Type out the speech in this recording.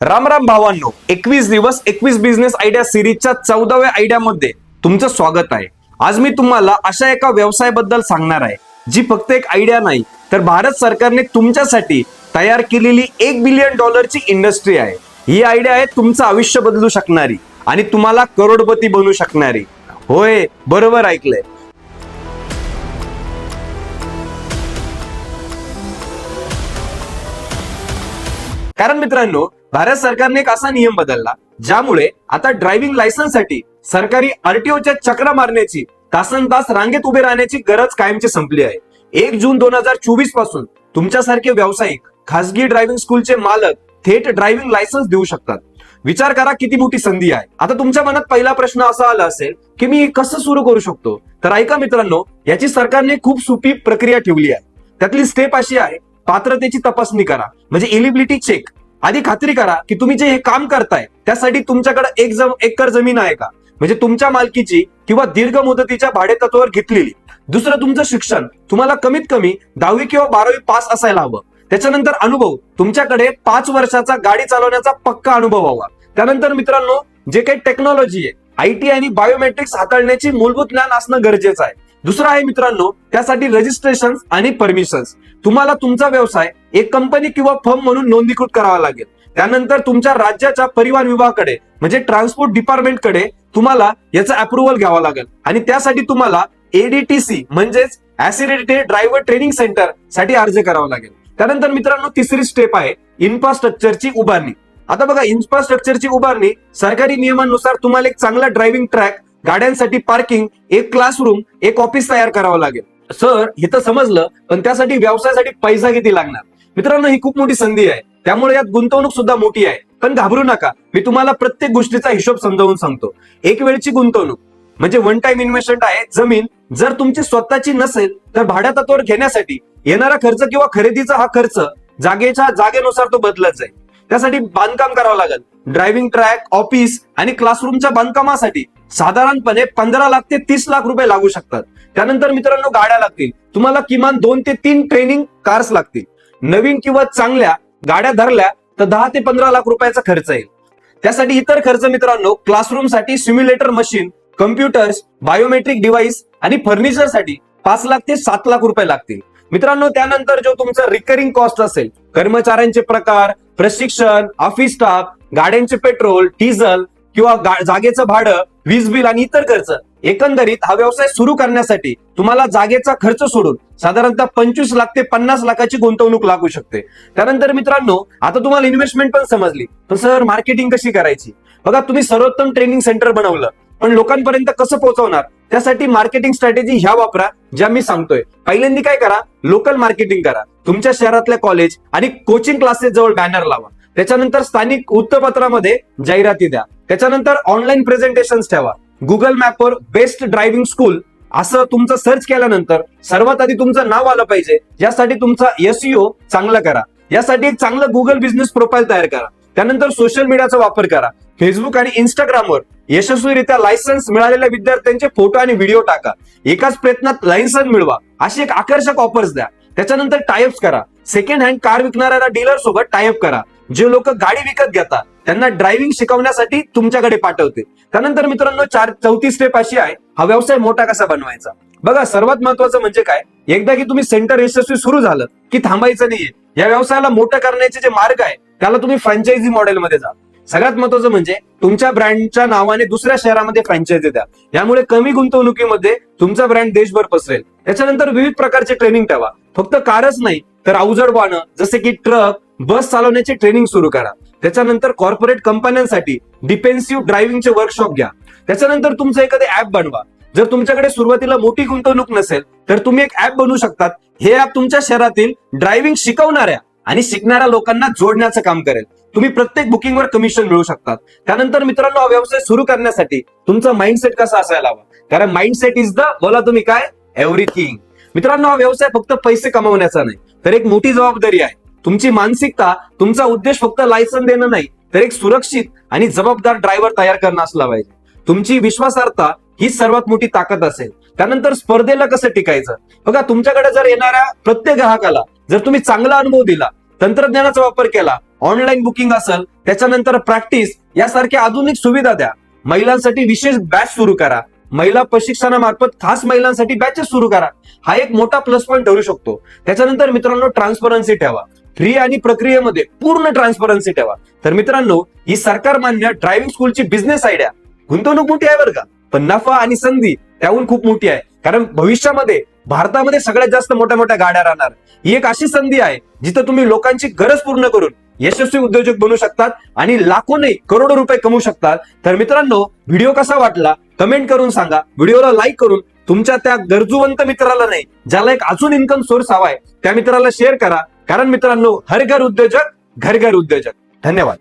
राम राम भावांनो एकवीस दिवस एकवीस बिझनेस आयडिया सिरीजच्या चौदाव्या आयडियामध्ये तुमचं स्वागत आहे. आज मी तुम्हाला अशा एका व्यवसायाबद्दल सांगणार आहे जी फक्त एक आयडिया नाही तर भारत सरकारने तुमच्यासाठी तयार केलेली एक बिलियन डॉलरची इंडस्ट्री आहे. ही आयडिया आहे तुमचं आयुष्य बदलू शकणारी आणि तुम्हाला करोडपती बनू शकणारी. होय बरोबर ऐकलंय. कारण मित्रांनो भारत सरकारने एक असा नियम बदलला ज्यामुळे आता ड्रायव्हिंग लायसन्ससाठी सरकारी आरटीओच्या चक्रा मारण्याची तासन तास रांगेत उभे राहण्याची गरज कायमची संपली आहे. एक जून दोन हजार चोवीसपासून तुमच्यासारखे व्यावसायिक खासगी ड्रायव्हिंग स्कूलचे मालक थेट ड्रायव्हिंग लायसन्स देऊ शकतात. विचार करा किती मोठी संधी आहे. आता तुमच्या मनात पहिला प्रश्न असा आला असेल की मी कसं सुरू करू शकतो? तर ऐका मित्रांनो याची सरकारने खूप सोपी प्रक्रिया ठेवली आहे. त्यातली स्टेप अशी आहे पात्रतेची तपासणी करा. म्हणजे एलिबिलिटी चेक आधी खात्री करा की तुम्ही जे हे काम करताय त्यासाठी तुमच्याकडे एक जम एकर जमीन आहे का? म्हणजे तुमच्या मालकीची किंवा दीर्घ मुदतीच्या भाडेतत्वावर घेतलेली. दुसरं तुमचं शिक्षण. तुम्हाला कमीत कमी दहावी किंवा बारावी पास असायला हवं. त्याच्यानंतर अनुभव. तुमच्याकडे पाच वर्षाचा गाडी चालवण्याचा पक्का अनुभव हवा. त्यानंतर मित्रांनो जे काही टेक्नॉलॉजी आहे आयटी आणि बायोमेट्रिक्स हाताळण्याची मूलभूत ज्ञान असणं गरजेचं आहे. दुसरं आहे मित्रांनो त्यासाठी रजिस्ट्रेशन आणि परमिशन्स तुम्हाला तुमचा व्यवसाय एक कंपनी किंवा फर्म म्हणून नोंदणीकृत करावा लागेल. त्यानंतर तुमच्या राज्याच्या परिवहन विभागाकडे म्हणजे ट्रान्सपोर्ट डिपार्टमेंटकडे तुम्हाला याचं अप्रुव्हल घ्यावं लागेल. आणि त्यासाठी तुम्हाला एडीटीसी म्हणजेच ऍसिडिटेड ड्रायव्हर ट्रेनिंग सेंटरसाठी अर्ज करावा लागेल. त्यानंतर मित्रांनो तिसरी स्टेप आहे इन्फ्रास्ट्रक्चरची उभारणी. आता बघा इन्फ्रास्ट्रक्चरची उभारणी सरकारी नियमानुसार तुम्हाला एक चांगला ड्रायव्हिंग ट्रॅक गाड्यांसाठी पार्किंग एक क्लासरूम एक ऑफिस तयार करावं लागेल. सर हे तर समजलं पण त्यासाठी व्यवसायासाठी पैसा किती लागणार? मित्रांनो ही खूप मोठी संधी आहे. त्यामुळे यात गुंतवणूक सुद्धा मोठी आहे. पण घाबरू नका मी तुम्हाला प्रत्येक गोष्टीचा हिशोब समजावून सांगतो. एक वेळची गुंतवणूक म्हणजे वन टाइम इन्व्हेस्टमेंट आहे जमीन जर तुमची स्वतःची नसेल तर भाड्या तत्वावर घेण्यासाठी येणारा खर्च किंवा खरेदीचा हा खर्च जागेच्या जागेनुसार तो बदलत जाईल. त्यासाठी बांधकाम करावं लागेल. ड्रायव्हिंग ट्रॅक ऑफिस आणि क्लासरूमच्या बांधकामासाठी साधारणपणे पंधरा लाख ते तीस लाख रुपये लागू शकतात. त्यानंतर मित्रांनो गाड्या लागतील. तुम्हाला किमान दोन ते तीन ट्रेनिंग कार्स लागतील. नवीन किंवा चांगल्या गाड्या धरल्या तर दहा ते पंधरा लाख रुपयाचा खर्च येईल. त्यासाठी इतर खर्च मित्रांनो क्लासरूमसाठी simulator machine computers biometric device आणि फर्निचरसाठी पाच लाख ते सात लाख रुपये लागतील. मित्रांनो त्यानंतर जो तुमचा रिकरिंग कॉस्ट असेल कर्मचाऱ्यांचे प्रकार प्रशिक्षण ऑफिस स्टाफ गाड्यांचे पेट्रोल डिझेल किंवा जागेचं भाडं वीज बिल आणि इतर खर्च एकंदरीत हा व्यवसाय सुरू करण्यासाठी तुम्हाला जागेचा खर्च सोडून साधारणतः पंचवीस लाख ते पन्नास लाखाची गुंतवणूक लागू शकते. त्यानंतर मित्रांनो आता तुम्हाला इन्व्हेस्टमेंट पण समजली. पण सर मार्केटिंग कशी करायची? बघा तुम्ही सर्वोत्तम ट्रेनिंग सेंटर बनवलं. पण लोकांपर्यंत कसं पोहोचवणार? त्यासाठी मार्केटिंग स्ट्रॅटेजी ह्या वापरा ज्या मी सांगतोय. पहिल्यांदा काय करा? लोकल मार्केटिंग करा. तुमच्या शहरातल्या कॉलेज आणि कोचिंग क्लासेस जवळ बॅनर लावा. त्याच्यानंतर स्थानिक वृत्तपत्रामध्ये जाहिराती द्या. त्याच्यानंतर ऑनलाईन प्रेझेंटेशन ठेवा. गुगल मॅपवर बेस्ट ड्रायव्हिंग स्कूल असं तुमचं सर्च केल्यानंतर सर्वात आधी तुमचं नाव आलं पाहिजे. यासाठी तुमचा एसईओ चांगला करा. यासाठी एक चांगलं गुगल बिझनेस प्रोफाईल तयार करा. त्यानंतर सोशल मीडियाचा वापर करा. फेसबुक आणि इंस्टाग्रामवर यशस्वीरित्या लायसन्स मिळालेल्या विद्यार्थ्यांचे फोटो आणि व्हिडिओ टाका. एकाच प्रयत्नात लायसन्स मिळवा. अशी एक आकर्षक ऑफर्स द्या. त्याच्यानंतर टायअप्स करा. सेकंड हँड कार विकणाऱ्या डीलर सोबत टायअप करा. जे लोक गाडी विकत घेतात त्यांना ड्रायव्हिंग शिकवण्यासाठी तुमच्याकडे पाठवते. त्यानंतर मित्रांनो चार चौथी स्टेप अशी आहे हा व्यवसाय मोठा कसा बनवायचा? बघा सर्वात महत्वाचं म्हणजे काय? एकदा की तुम्ही सेंटर यशस्वी सुरू झालं की थांबायचं नाहीये. या व्यवसायाला मोठं करण्याचे जे मार्ग आहे त्याला तुम्ही फ्रँचायझी मॉडेलमध्ये जा. सगळ्यात महत्वाचं म्हणजे तुमच्या ब्रँडच्या नावाने दुसऱ्या शहरामध्ये फ्रँचायझी द्या. यामुळे कमी गुंतवणुकीमध्ये तुमचा ब्रँड देशभर पसरेल. त्याच्यानंतर विविध प्रकारचे ट्रेनिंग ठेवा. फक्त कारच नाही तर अवजड वाहनं जसे की ट्रक बस चालवण्याचे ट्रेनिंग सुरू करा. त्याच्यानंतर कॉर्पोरेट कंपन्यांसाठी डिफेन्सिव्ह ड्रायव्हिंगचे वर्कशॉप घ्या. त्याच्यानंतर तुमचं एखादं ऍप बनवा. जर तुमच्याकडे सुरुवातीला मोठी गुंतवणूक नसेल तर तुम्ही एक ऍप बनवू शकतात. हे ऍप तुमच्या शहरातील ड्रायव्हिंग शिकवणाऱ्या आणि शिकणाऱ्या लोकांना जोडण्याचं काम करेल. तुम्ही प्रत्येक बुकिंगवर कमिशन मिळू शकतात. त्यानंतर मित्रांनो हा व्यवसाय सुरू करण्यासाठी तुमचा माइंडसेट कसा असायला हवा? कारण माइंडसेट इज द बोला तुम्ही काय? एव्हरीथिंग मित्रांनो हा व्यवसाय फक्त पैसे कमावण्याचा नाही तर एक मोठी जबाबदारी आहे. तुमची मानसिकता तुमचा उद्देश फक्त लायसन देणं नाही तर एक सुरक्षित आणि जबाबदार ड्रायव्हर तयार करणं असला पाहिजे. तुमची विश्वासार्हता ही सर्वात मोठी ताकद असेल. त्यानंतर स्पर्धेला कसं टिकायचं? बघा तुमच्याकडे जर येणाऱ्या प्रत्येक ग्राहकाला जर तुम्ही चांगला अनुभव दिला तंत्रज्ञानाचा वापर केला ऑनलाईन बुकिंग असेल त्याच्यानंतर प्रॅक्टिस यासारख्या आधुनिक सुविधा द्या. महिलांसाठी विशेष बॅच सुरू करा. महिला प्रशिक्षणामार्फत खास महिलांसाठी बॅचेस सुरू करा. हा एक मोठा प्लस पॉईंट ठरू शकतो. त्याच्यानंतर मित्रांनो ट्रान्सपरन्सी ठेवा. फ्री आणि प्रक्रियेमध्ये पूर्ण ट्रान्सपरन्सी ठेवा. तर मित्रांनो ही सरकार मान्य ड्रायव्हिंग स्कूलची बिझनेस आयडिया गुंतवणूक मोठी आहे बरं का? पण नफा आणि संधी त्याहून खूप मोठी आहे. कारण भविष्यामध्ये भारतामध्ये सगळ्यात जास्त मोठ्या मोठ्या गाड्या राहणार. ही एक अशी संधी आहे जिथं तुम्ही लोकांची गरज पूर्ण करून यशस्वी उद्योजक बनू शकतात आणि लाखो नाही करोडो रुपये कमवू शकतात. तर मित्रांनो व्हिडिओ कसा वाटला? कमेंट करून सांगा. व्हिडिओला लाईक करून तुमच्या त्या गरजूवंत मित्राला नाही ज्याला एक अजून इन्कम सोर्स हवाय त्या मित्राला शेअर करा. कारण मित्रांनो हर घर उद्योजक घर घर उद्योजक. धन्यवाद.